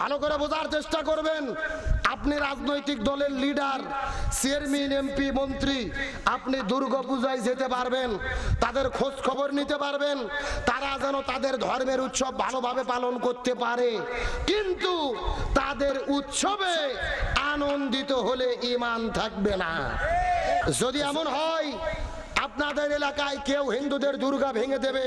ভালো করে বোঝার চেষ্টা করবেন। আপনি রাজনৈতিক দলের লিডার, চেয়ারম্যান, এমপি, মন্ত্রী, আপনি দুর্গাপূজায় যেতে পারবেন, তাদের খোঁজ খবর নিতে পারবেন, তারা যেন তাদের ধর্মের উৎসব ভালোভাবে পালন করতে পারে। কিন্তু তাদের উৎসবে আনন্দিত হলে ইমান থাকবে না। যদি এমন হয় আপনাদের এলাকায় কেউ হিন্দুদের দুর্গা ভেঙে দেবে,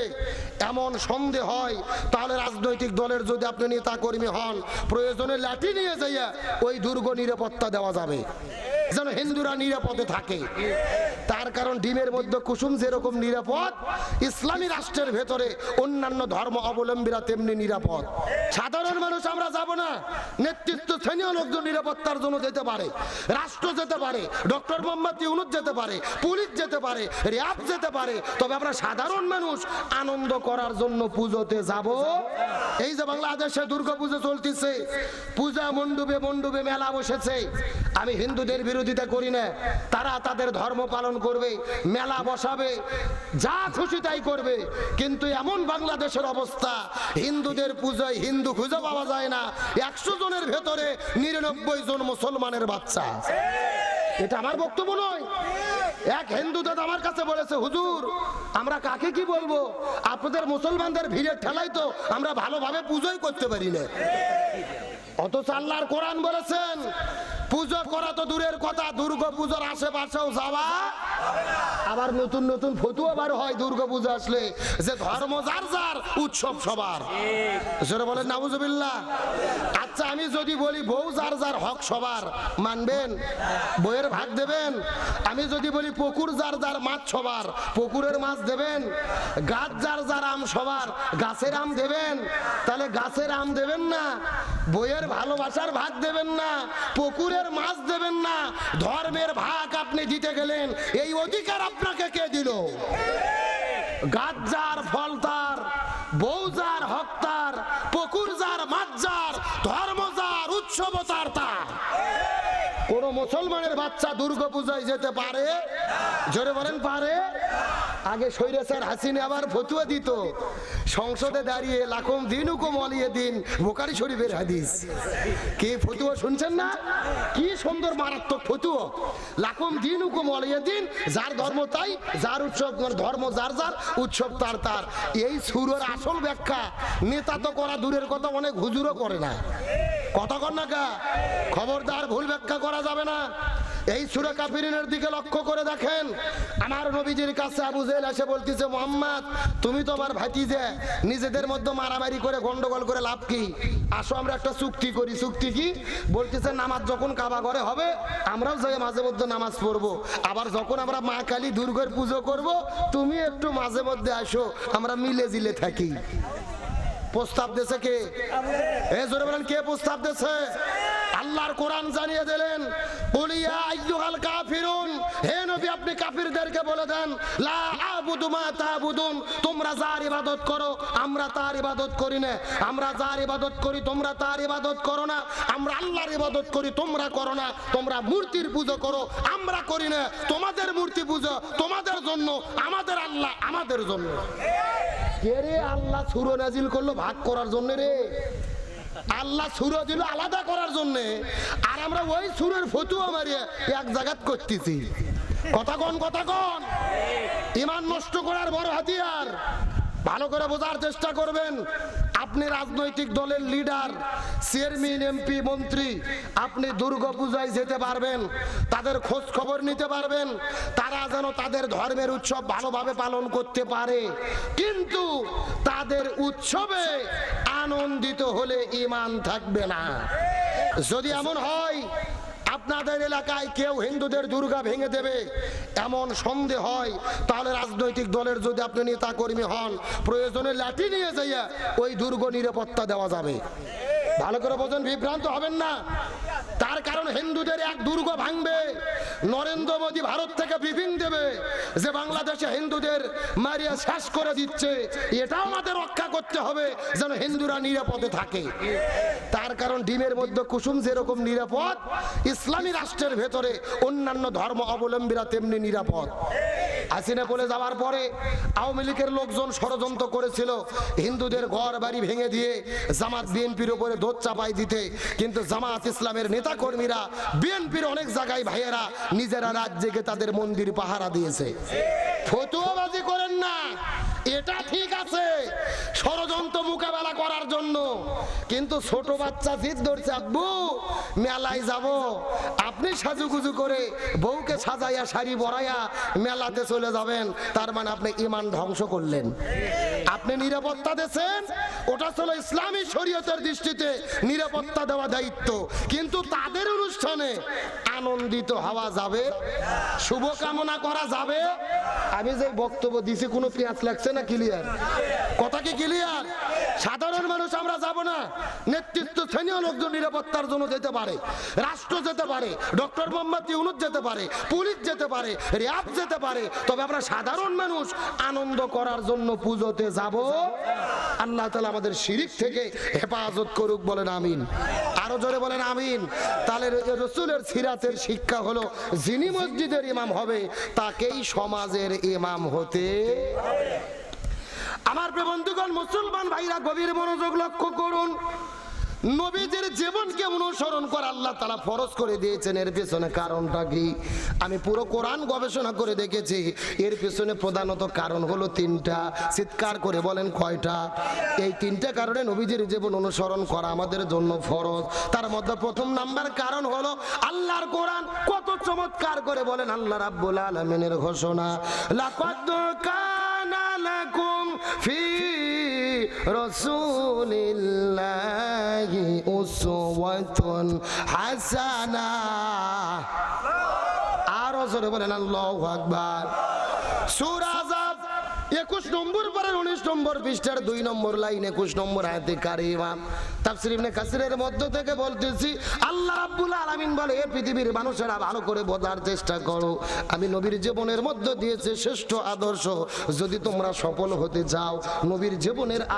এমন সন্দেহ হয়। তাহলে রাজনৈতিক দলের যদি আপনি নেতা কর্মী হন, প্রয়োজনে লাঠি নিয়ে যাইয়া ওই দুর্গ নিরাপত্তা দেওয়া যাবে। যেন হিন্দুরা নিরাপদে থাকে। তার কারণ ডিমের মধ্যে কুসুম যেরকম নিরাপদ, ইসলামী রাষ্ট্রের ভেতরে অন্যান্য ধর্ম অবলম্বীরা তেমনি নিরাপদ। সাধারণ মানুষ আমরা যাব না। নেতৃত্ব স্থানীয় লোকজন নিরাপত্তার জন্য যেতে পারে, রাষ্ট্র যেতে পারে, ডক্টর মোহাম্মদ ইউনুস যেতে পারে, পুলিশ যেতে পারে, র্যাব যেতে পারে। তবে আমরা সাধারণ মানুষ আনন্দ করার জন্য পুজোতে যাব। এই যে বাংলাদেশে দুর্গা পুজো চলতেছে, পূজা মণ্ডপে মণ্ডপে মেলা বসেছে। আমি হিন্দুদের বিরোধিতা করি না, তারা তাদের ধর্ম পালন করবে, মেলা বসাবে, যা খুশি তাই করবে। কিন্তু এমন বাংলাদেশের অবস্থা, হিন্দুদের পুজোয় হিন্দু খুঁজে পাওয়া যায় না। একশো জনের ভেতরে নিরানব্বই জন মুসলমানের বাচ্চা এটা আমার বক্তব্য নয়। এক হিন্দু দাদা আমার কাছে বলেছে, হুজুর, আমরা কাকে কি বলব? আপনাদের মুসলমানদের ভিড়ে ঠেলাই তো আমরা ভালোভাবে পুজোই করতে পারি না। অথচ আল্লাহর কোরআন বলেছেন পুজো করা তো দূরের কথা, দুর্গা পুজোর আশেপাশেও যাওয়া। আবার নতুন নতুন ফতুয়া বার হয় দুর্গা পুজো আসলে। যে ধর্ম যার যার, উৎসব সবার। জোরে বলেন নাবুজবিল্লাহ আচ্ছা আমি যদি বলি বউ যার যার, হক সবার। মানবেন? বইয়ের ভাগ দেবেন? আমি যদি বলি পুকুর যার যার, মাছ সবার। পুকুরের মাছ দেবেন? গাছ যার যার, আম সবার। গাছের আম দেবেন? তাহলে গাছের আম দেবেন না? বইয়ের ভালোবাসার ভাগ দেবেন না, পুকুরের মাছ দেবেন না, ধর্মের ভাগ আপনি দিতে গেলেন, এই অধিকার আপনাকে কে দিল? গাছ যার ফল তার যার পুকুর যার মাছ যার ধর্ম যার উৎসব তার তার। কোন মুসলমানের বাচ্চা দুর্গা পূজায় যেতে পারে? জোরে বলেন, পারে? আগে স্যার হাসিনে আবার ফতুয়া দিত। সংসদে দাঁড়িয়ে লাখম দিন হুকুম অলিয়ে দিন বোকারি শরীফের হাদিস। কে ফতুয়া শুনছেন না? কি সুন্দর মারাত্মক ফতুয়া। লাখম দিন হুকুম অলিয়ে দিন, যার ধর্ম তাই, যার উৎসব ধর্ম, যার যার, উৎসব তার তার। এই সুরের আসল ব্যাখ্যা, নেতা তো করা দূরের কথা অনেক হুজুরও করে না। কথা কর না খবরদার ভুল ব্যাখ্যা করা যাবে না। এই সুরে কাফিরিনের দিকে লক্ষ্য করে দেখেন, আমার নবীজির কাছে আবু জেল এসে বলতেছে, মোহাম্মদ, তুমি তো আমার ভাতিজে নিজেদের মধ্যে মারামারি করে গন্ডগোল করে লাভ কি? আসো আমরা একটা চুক্তি করি। চুক্তি কি? বলতেছে, নামাজ যখন কাবা ঘরে হবে, আমরাও যাই মাঝে মধ্যে নামাজ পড়ব। আবার যখন আমরা মা কালী দুর্গের পুজো করব, তুমি একটু মাঝে মধ্যে আসো, আমরা মিলে জিলে থাকি। প্রস্তাব দেছে কে? এ জোরে বলেন, কে প্রস্তাব দেছে? আল্লাহর কোরআন জানিয়ে দিলেন ইবাদত করো তোমরা তোমরা মূর্তির পুজো করো, আমরা করি না। তোমাদের মূর্তি পুজো তোমাদের জন্য, আমাদের আল্লাহ আমাদের জন্য। কে রে, আল্লাহ সুর নাজিল করল ভাগ করার জন্য রে? আল্লাহ সুর দিল আলাদা করার জন্য। আর আমরা ওই সুরের ফতুয়া মারিয়ে এক জায়গাত করতেছি। কথা কন কথা কন। ইমান নষ্ট করার বড় হাতিয়ার। ভালো করে বোঝার চেষ্টা করবেন। আপনি রাজনৈতিক দলের লিডার, চেয়ারম্যান, এমপি, মন্ত্রী, আপনি দুর্গা পূজায় যেতে পারবেন, তাদের খোঁজ খবর নিতে পারবেন, তারা যেন তাদের ধর্মের উৎসব ভালোভাবে পালন করতে পারে। কিন্তু তাদের উৎসবে আনন্দিত হলে ইমান থাকবে না। যদি এমন হয়, আপনাদের এলাকায় কেউ হিন্দুদের দুর্গা ভেঙে দেবে, এমন সন্দেহ হয়, তাহলে রাজনৈতিক দলের যদি আপনি নেতা কর্মী হন, প্রয়োজনে লাঠি নিয়ে যাইয়া ওই দুর্গ নিরাপত্তা দেওয়া যাবে। ভালো করে বোঝেন, বিভ্রান্ত হবেন না। তার কারণ হিন্দুদের এক দুর্গ ভাঙবে। নরেন্দ্র মোদী ভারত থেকে ব্রিফিং দেবে যে বাংলাদেশে হিন্দুদের মারিয়া শেষ করে দিচ্ছে। এটাও আমাদের রক্ষা করতে হবে যেন হিন্দুরা নিরাপদে থাকে। তার কারণ ডিমের মধ্যে কুসুম যেরকম নিরাপদ, ইসলামী রাষ্ট্রের ভেতরে অন্যান্য ধর্ম অবলম্বীরা তেমনি নিরাপদ। হাসিনা বলে যাওয়ার পরে আওয়ামী লীগের লোকজন ষড়যন্ত্র করেছিল। হিন্দুদের ঘর বাড়ি ভেঙে দিয়ে জামাত, বিএনপির উপরে দোধ চাপাই দিতে। কিন্তু জামাত ইসলামের নেতা কর্মীরা বিএনপির অনেক জায়গায় ভাইয়েরা নিজেরা রাজ্যকে তাদের মন্দির পাহারা দিয়েছে। ফতুয়াবাজি করেন না। কিন্তু ছোট বাচ্চা জিদ ধরছে, আব্বু, মেলায় যাব। আপনি সাজুগুজু করে বউকে সাজাইয়া, শাড়ি বড়াইয়া মেলাতে চলে যাবেন। তার মানে আপনি ইমান ধ্বংস করলেন। আপনি নিরাপত্তা দিয়েছেন। ওটা ছিল ইসলামী শরীয়তের দৃষ্টিতে নিরাপত্তা দেওয়া দায়িত্ব। কিন্তু তাদের অনুষ্ঠানে আনন্দিত হওয়া যাবে, শুভকামনা করা যাবে। আমি যে বক্তব্য দিছি কোনো পেঁয়াজ লাগছে না, ক্লিয়ার? কথা কি ক্লিয়ার? সাধারণ মানুষ আমরা যাব না। নেতৃত্ব স্থানীয় লোকজন নিরাপত্তার জন্য যেতে পারে, রাষ্ট্র যেতে পারে, ডক্টর মোহাম্মদ ইউনুস যেতে পারে, পুলিশ যেতে পারে, র্যাব যেতে পারে, তবে আমরা সাধারণ মানুষ আনন্দ করার জন্য পুজোতে যাব। আল্লাহ তালা আমাদের শিরিক থেকে হেফাজত করুক বলেন আমিন। আরও জোরে বলেন আমিন। তাহলে রসুলের সিরাতের শিক্ষা হলো, যিনি মসজিদের ইমাম হবে, তাকেই সমাজের ইমাম হতে আমার বন্ধুগণ, মুসলমান ভাইরা, গভীর মনোযোগ লক্ষ্য করুন। নবীদের জীবনকে অনুসরণ করে আল্লাহ তালা ফরজ করে দিয়েছেন। এর পেছনে কারণটা কি? আমি পুরো কোরআন গবেষণা করে দেখেছি। এর পেছনে প্রধানত কারণ হলো তিনটা। চিৎকার করে বলেন কয়টা? এই তিনটা কারণে নবীজির জীবন অনুসরণ করা আমাদের জন্য ফরজ। তার মধ্যে প্রথম নাম্বার কারণ হলো আল্লাহর কোরআন কত চমৎকার করে বলেন আল্লাহ রাব্বুল আলামিনের ঘোষণা। লাকাদ কানা লাকুম ফি রসুলিল্লাহি উসওয়াতুন হাসানা। আরও জোরে বলেন, আল্লাহু আকবার। সূরা যাব একুশ নম্বর পরের উনিশ নম্বর পৃষ্ঠার দুই নম্বর লাইন, একুশ নম্বর হাতে কারিমা।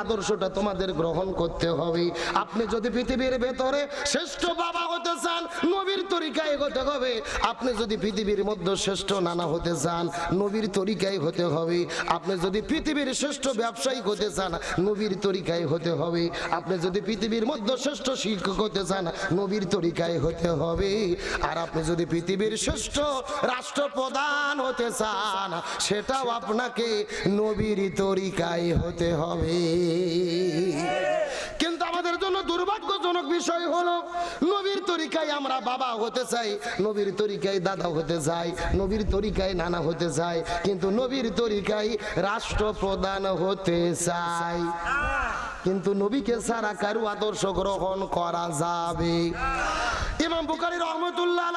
আদর্শটা তোমাদের গ্রহণ করতে হবে। আপনি যদি পৃথিবীর ভেতরে শ্রেষ্ঠ বাবা হতে চান, নবীর তরিকায় হতে হবে। আপনি যদি পৃথিবীর মধ্যে শ্রেষ্ঠ নানা হতে চান, নবীর তরিকায় হতে হবে। আপনি যদি পৃথিবীর শ্রেষ্ঠ ব্যবসায়ী হতে চান, নবীর তরিকায় হতে হবে। আপনি যদি পৃথিবীর মধ্যে শ্রেষ্ঠ শিক্ষক হতে চান নবীর তরিকায় হতে হবে। আর আপনি যদি পৃথিবীর শ্রেষ্ঠ রাষ্ট্রপ্রধান হতে চান, সেটাও আপনাকে নবীর তরিকায় হতে হবে। কিন্তু আমাদের জন্য দুর্ভাগ্যজনক বিষয় হলো, নবীর তরিকায় আমরা বাবা হতে চাই, নবীর তরিকায় দাদা হতে চাই, নবীর তরিকায় নানা হতে চাই, কিন্তু নবীর তরিকায় রাষ্ট্রপ্রধান হতে চাই। কিন্তু নবীকে ছাড়া কারু আদর্শ গ্রহণ করা যাবে। ইমাম বুকারি রহমতুল্লাহ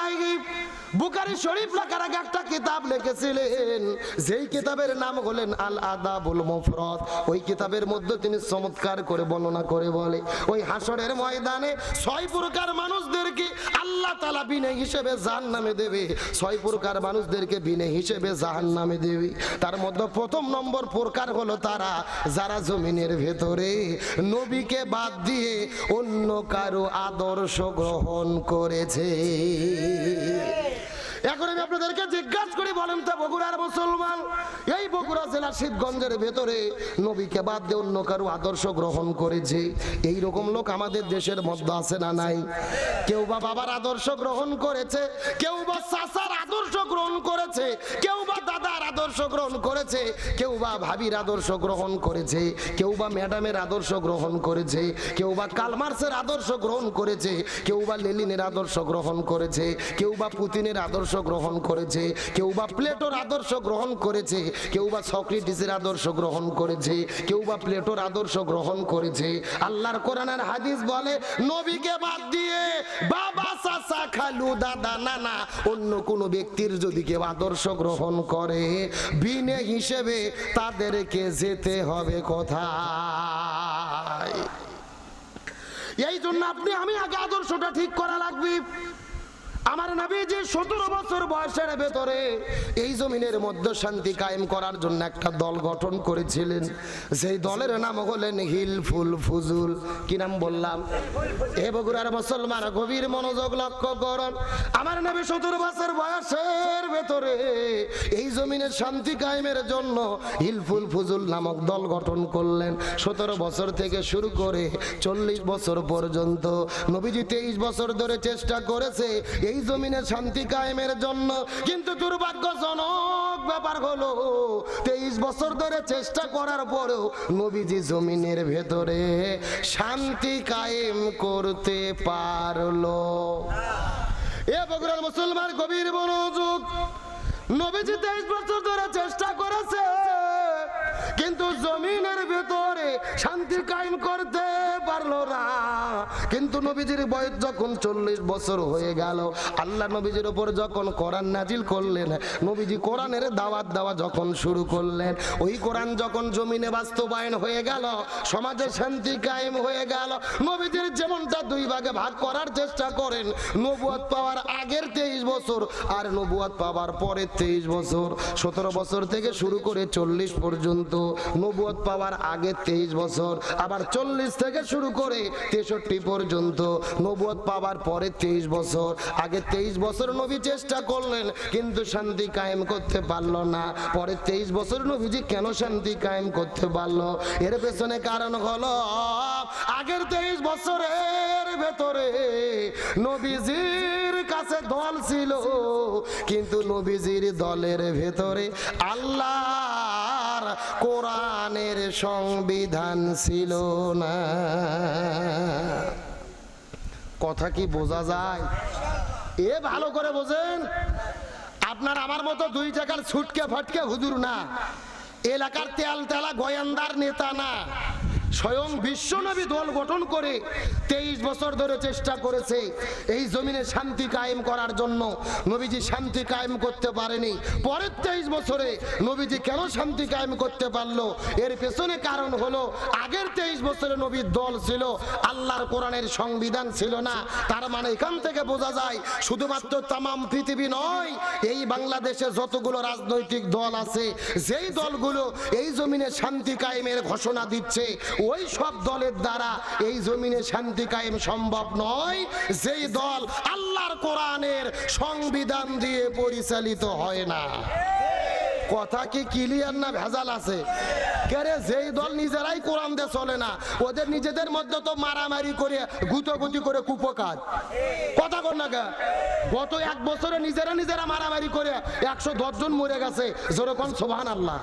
বুকারি শরীফ লেখার আগে একটা কিতাব লিখেছিলেন। যেই কিতাবের নাম হলেন আল আদাবুল মুফরদ। ওই কিতাবের মধ্যে তিনি চমৎকার করে বর্ণনা করে বলে, ওই হাসরের ময়দানে ছয় প্রকার মানুষদেরকে আল্লাহ তালা বিনে হিসেবে জাহান নামে দেবে। ছয় প্রকার মানুষদেরকে বিনে হিসেবে জাহান নামে দেবে। তার মধ্যে প্রথম নম্বর প্রকার হলো তারা, যারা জমিনের ভেতরে নবীকে বাদ দিয়ে অন্য কারও আদর্শ গ্রহণ করেছে। এখন আমি আপনাদেরকে জিজ্ঞাসা করি, বলেন তো, বগুড়ার মুসলমান? এই বগুড়া জেলার শিবগঞ্জের ভেতরে নবীকে বাদ দিয়ে অন্য কারও আদর্শ গ্রহণ করেছে। এই রকম লোক আমাদের দেশের মধ্যে আছে না নাই? কেউ বা বাবার আদর্শ গ্রহণ করেছে, কেউ বা চাচার আদর্শ গ্রহণ করেছে, কেউ বা দাদার আদর্শ গ্রহণ করেছে, কেউ বা ভাবির আদর্শ গ্রহণ করেছে, কেউ বা ম্যাডামের আদর্শ গ্রহণ করেছে, কেউ বা কালমার্সের আদর্শ গ্রহণ করেছে, কেউ বা লেলিনের আদর্শ গ্রহণ করেছে, কেউ বা পুতিনের আদর্শ গ্রহণ করেছে, কেউ বা প্লেটোর আদর্শ গ্রহণ করেছে, কেউ বা সক্রেটিসের আদর্শ গ্রহণ করেছে, কেউ বা প্লেটোর আদর্শ গ্রহণ করেছে। আল্লাহর কোরআনের হাদিস বলে, নবীকে বাদ দিয়ে বাবা, চাচা, খালু, দাদা, নানা, অন্য কোনো ব্যক্তির যদি কেউ আদর্শ গ্রহণ করে, বিনে হিসেবে তাদেরকে যেতে হবে কোথায়? এই জন্য আপনি, আমি আগে আদর্শটা ঠিক করা লাগবে। আমার নবী যে সতেরো বছর বয়সের ভেতরে এই জমিনের মধ্যে শান্তি কায়েম করার জন্য একটা দল গঠন করেছিলেন। সেই দলের নাম হলেন হিলফুল ফুজুল। কি নাম বললাম? এ বগুড়ার মুসলমান গভীর মনোযোগ লক্ষ্য করুন। আমার নবী সতেরো বছর বয়সের ভেতরে এই জমিনের শান্তি কায়েমের জন্য হিলফুল ফুজুল নামক দল গঠন করলেন। সতেরো বছর থেকে শুরু করে চল্লিশ বছর পর্যন্ত নবীজি তেইশ বছর ধরে চেষ্টা করেছে এই জমিনে শান্তি কায়েমের জন্য। কিন্তু দুর্ভাগ্যজনক ব্যাপার হলো, তেইশ বছর ধরে চেষ্টা করার পরেও নবীজি জমিনের ভেতরে শান্তি কায়েম করতে পারল। এ বগুড়ার মুসলমান গভীর মনোযোগ। নবীজি তেইশ বছর ধরে চেষ্টা করেছে কিন্তু জমিনের ভেতরে শান্তি কায়েম করতে পারল না। কিন্তু নবীজির বয়স যখন চল্লিশ বছর হয়ে গেল, আল্লাহ নবীজির উপর যখন কোরআন নাজিল করলেন, নবীজি কোরআনের দাওয়াত দেওয়া যখন শুরু করলেন, ওই কোরআন যখন জমিনে বাস্তবায়ন হয়ে গেল, সমাজে শান্তি কায়েম হয়ে গেল, নবীজির যেমনটা দুই ভাগে ভাগ করার চেষ্টা করেন নবুয়াত পাওয়ার আগের তেইশ বছর আর নবুয়াত পাওয়ার পরের তেইশ বছর, সতেরো বছর থেকে শুরু করে চল্লিশ পর্যন্ত। নবুয়াত পাওয়ার আগের তেইশ বছর, আবার চল্লিশ থেকে শুরু করে তেষট্টি পর্যন্ত নবুয়াত পাওয়ার পরে তেইশ বছর। আগে তেইশ বছর নবী চেষ্টা করলেন, কিন্তু শান্তি কায়েম করতে পারল না। পরে তেইশ বছর নবীজি কেন শান্তি কায়েম করতে পারল? এর পেছনে কারণ হলো, আগের তেইশ বছরের ভেতরে নবীজির কাছে দল ছিল, কিন্তু নবীজির দলের ভেতরে আল্লাহর কোরআনের সংবিধান ছিল না। কথা কি বোঝা যায়? এ ভালো করে বোঝেন। আপনার আমার মতো দুই টাকার ছুটকে ফাটকে হুজুর না। এলাকার তেল তেলা গয়ান্দার নেতা না। স্বয়ং বিশ্বনবী দল গঠন করে তেইশ বছর ধরে চেষ্টা করেছে এই জমিনে শান্তি কায়েম করার জন্য। নবীজি শান্তি কায়েম করতে পারেনি। পরের তেইশ বছরে নবীজি কেন শান্তি কায়েম করতে পারল? এর পেছনে কারণ হলো, আগের তেইশ বছরে নবীর দল ছিল, আল্লাহর কোরআনের সংবিধান ছিল না। তার মানে এখান থেকে বোঝা যায়, শুধুমাত্র তামাম পৃথিবী নয়, এই বাংলাদেশে যতগুলো রাজনৈতিক দল আছে, যেই দলগুলো এই জমিনে শান্তি কায়েমের ঘোষণা দিচ্ছে ওই সব দলের দ্বারা এই জমিনে শান্তি কায়েম সম্ভব নয়, যেই দল আল্লাহর কোরআনের সংবিধান দিয়ে পরিচালিত হয় না। কথা কি ক্লিয়ার না ভেজাল আছে? কেরে যেই দল নিজেরাই কোরআন দিয়ে চলে না, ওদের নিজেদের মধ্যে তো মারামারি করে, গুতগুতি করে কুপকাজ কথা কর না গত এক বছরে নিজেরা নিজেরা মারামারি করে একশো জন মরে গেছে, যেরকম সোভান আল্লাহ